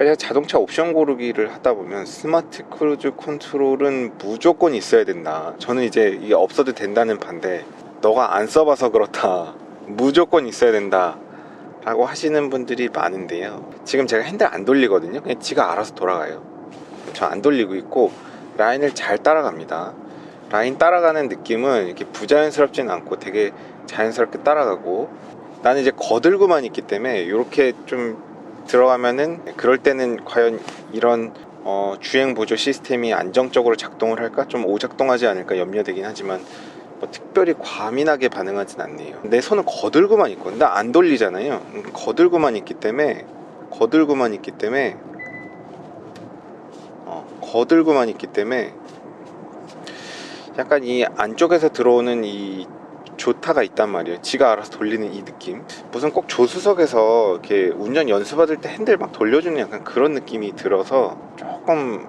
제가 자동차 옵션 고르기를 하다 보면 스마트 크루즈 컨트롤은 무조건 있어야 된다. 저는 이제 이게 없어도 된다는 반대. 너가 안 써봐서 그렇다. 무조건 있어야 된다. 라고 하시는 분들이 많은데요. 지금 제가 핸들 안 돌리거든요. 그냥 지가 알아서 돌아가요. 저 안 돌리고 있고 라인을 잘 따라갑니다. 라인 따라가는 느낌은 이렇게 부자연스럽진 않고 되게 자연스럽게 따라가고 나는 이제 거들고만 있기 때문에 이렇게 좀 들어가면은 그럴 때는 과연 이런 어, 주행 보조 시스템이 안정적으로 작동을 할까 좀 오작동하지 않을까 염려되긴 하지만 뭐 특별히 과민하게 반응하진 않네요. 내 손을 거들고만 있고 나 안 돌리잖아요. 음, 거들고만 있기 때문에 거들고만 있기 때문에 어, 거들고만 있기 때문에 약간 이 안쪽에서 들어오는 이 조타가 있단 말이에요. 지가 알아서 돌리는 이 느낌. 무슨 꼭 조수석에서 이렇게 운전 연수받을 때 핸들 막 돌려주는 약간 그런 느낌이 들어서 조금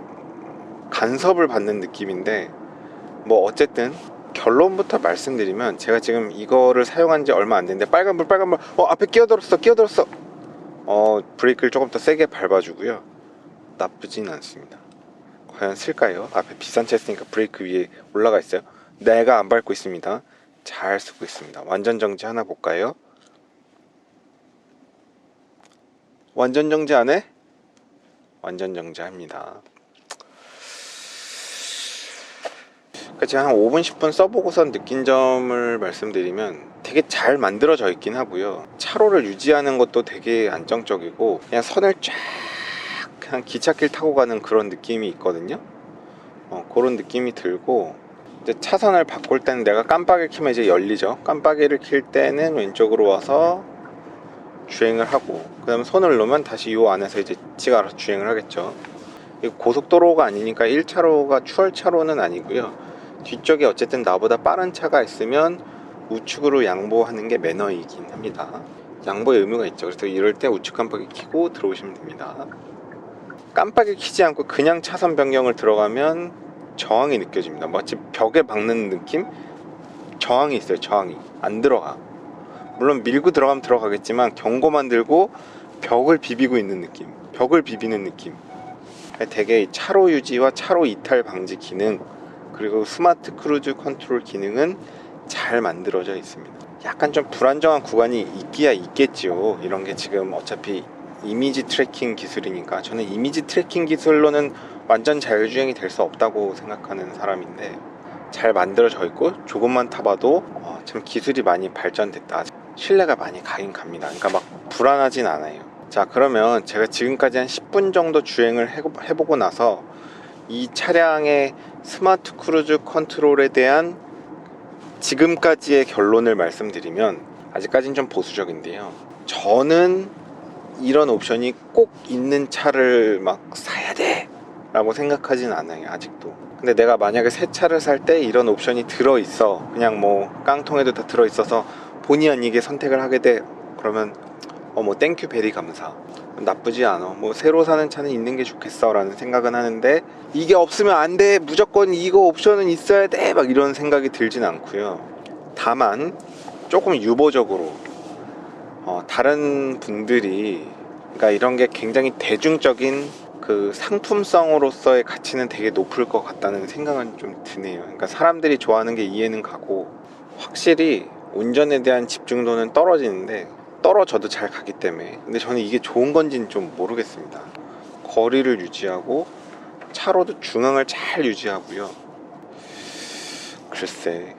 간섭을 받는 느낌인데 뭐 어쨌든 결론부터 말씀드리면 제가 지금 이거를 사용한 지 얼마 안 됐는데 빨간불 빨간불 어 앞에 끼어들었어 끼어들었어 어 브레이크를 조금 더 세게 밟아주고요 나쁘진 않습니다 과연 쓸까요? 앞에 비싼 차 있으니까 브레이크 위에 올라가 있어요 내가 안 밟고 있습니다 잘 쓰고 있습니다 완전 정지 하나 볼까요? 완전 정지 안 해? 완전 정지합니다 그러니까 제가 한 5분 10분 써보고선 느낀 점을 말씀드리면 되게 잘 만들어져 있긴 하고요 차로를 유지하는 것도 되게 안정적이고 그냥 선을 쫙 그냥 기찻길 타고 가는 그런 느낌이 있거든요 어, 그런 느낌이 들고 이제 차선을 바꿀 때는 내가 깜빡이를 켜면 이제 열리죠 깜빡이를 킬 때는 왼쪽으로 와서 주행을 하고 그 다음에 손을 놓으면 다시 이 안에서 이제 지가 알아서 주행을 하겠죠 고속도로가 아니니까 1차로가 추월차로는 아니고요 뒤쪽에 어쨌든 나보다 빠른 차가 있으면 우측으로 양보하는 게 매너이긴 합니다. 양보의 의무가 있죠. 그래서 이럴 때 우측 깜빡이 켜고 들어오시면 됩니다. 깜빡이 켜지 않고 그냥 차선 변경을 들어가면 저항이 느껴집니다. 마치 벽에 박는 느낌? 저항이 있어요. 저항이 안 들어가. 물론 밀고 들어가면 들어가겠지만 경고만 들고 벽을 비비고 있는 느낌. 벽을 비비는 느낌. 되게 차로 유지와 차로 이탈 방지 기능 그리고 스마트 크루즈 컨트롤 기능은 잘 만들어져 있습니다. 약간 좀 불안정한 구간이 있기야 있겠지요. 이런 게 지금 어차피 이미지 트래킹 기술이니까 저는 이미지 트래킹 기술로는 완전 자율주행이 될 수 없다고 생각하는 사람인데 잘 만들어져 있고 조금만 타봐도 어, 참 기술이 많이 발전됐다. 신뢰가 많이 가긴 갑니다. 그러니까 막 불안하진 않아요. 자 그러면 제가 지금까지 한 10분 정도 주행을 해보- 해보고 나서 이 차량의 스마트 크루즈 컨트롤에 대한 지금까지의 결론을 말씀드리면 아직까지는 좀 보수적인데요. 저는 이런 옵션이 꼭 있는 차를 막 사야 돼 라고 생각하진 않아요 아직도. 근데 내가 만약에 새 차를 살 때 이런 옵션이 들어있어. 그냥 뭐 깡통에도 다 들어있어서 본의 아니게 선택을 하게 돼. 그러면 어 뭐 땡큐 베리 감사. 나쁘지 않아. 뭐 새로 사는 차는 있는 게 좋겠어. 라는 생각은 하는데 이게 없으면 안 돼. 무조건 이거 옵션은 있어야 돼. 막 이런 생각이 들진 않고요. 다만 조금 유보적으로 어, 다른 분들이 그러니까 이런 게 굉장히 대중적인 그 상품성으로서의 가치는 되게 높을 것 같다는 생각은 좀 드네요. 그러니까 사람들이 좋아하는 게 이해는 가고 확실히 운전에 대한 집중도는 떨어지는데 떨어져도 잘 가기 때문에 근데 저는 이게 좋은 건지는 좀 모르겠습니다. 거리를 유지하고 차로도 중앙을 잘 유지하고요. 글쎄